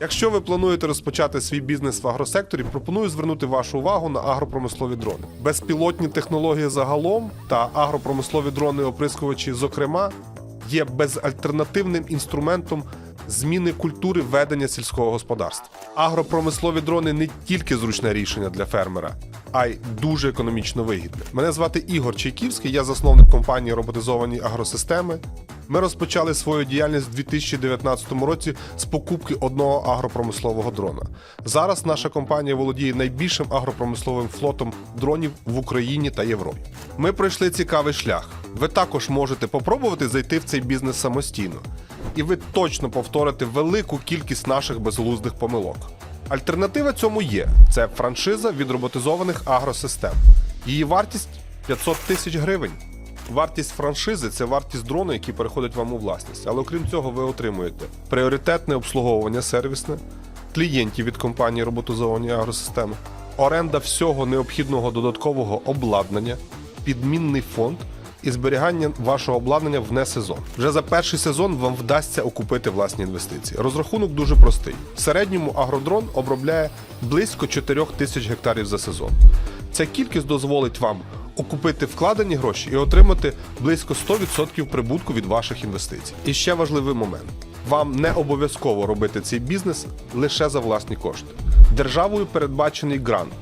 Якщо ви плануєте розпочати свій бізнес в агросекторі, пропоную звернути вашу увагу на агропромислові дрони. Безпілотні технології загалом та агропромислові дрони оприскувачі, зокрема, є безальтернативним інструментом зміни культури ведення сільського господарства. Агропромислові дрони не тільки зручне рішення для фермера, а й дуже економічно вигідне. Мене звати Ігор Чайківський, я засновник компанії роботизовані агросистеми. Ми розпочали свою діяльність у 2019 році з покупки одного агропромислового дрона. Зараз наша компанія володіє найбільшим агропромисловим флотом дронів в Україні та Європі. Ми пройшли цікавий шлях. Ви також можете попробувати зайти в цей бізнес самостійно, і ви точно повторите велику кількість наших безглуздих помилок. Альтернатива цьому є: це франшиза від роботизованих агросистем. Її вартість 500 тисяч гривень. Вартість франшизи це вартість дрону, який переходить вам у власність. Але окрім цього, ви отримуєте пріоритетне обслуговування сервісне, клієнтів від компанії роботизовані агросистеми, оренда всього необхідного додаткового обладнання, підмінний фонд і зберігання вашого обладнання в несезон. Вже за перший сезон вам вдасться окупити власні інвестиції. Розрахунок дуже простий. В середньому агродрон обробляє близько 4 тисяч гектарів за сезон. Ця кількість дозволить вам окупити вкладені гроші і отримати близько 100% прибутку від ваших інвестицій. І ще важливий момент: вам не обов'язково робити цей бізнес лише за власні кошти. Державою передбачений грант,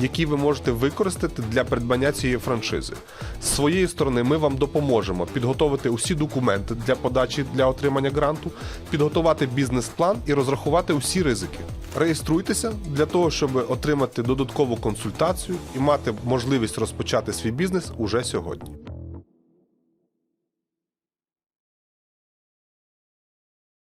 який ви можете використати для придбання цієї франшизи. З своєї сторони, ми вам допоможемо підготовити усі документи для подачі для отримання гранту, підготувати бізнес-план і розрахувати усі ризики. Реєструйтеся для того, щоб отримати додаткову консультацію і мати можливість розпочати свій бізнес уже сьогодні.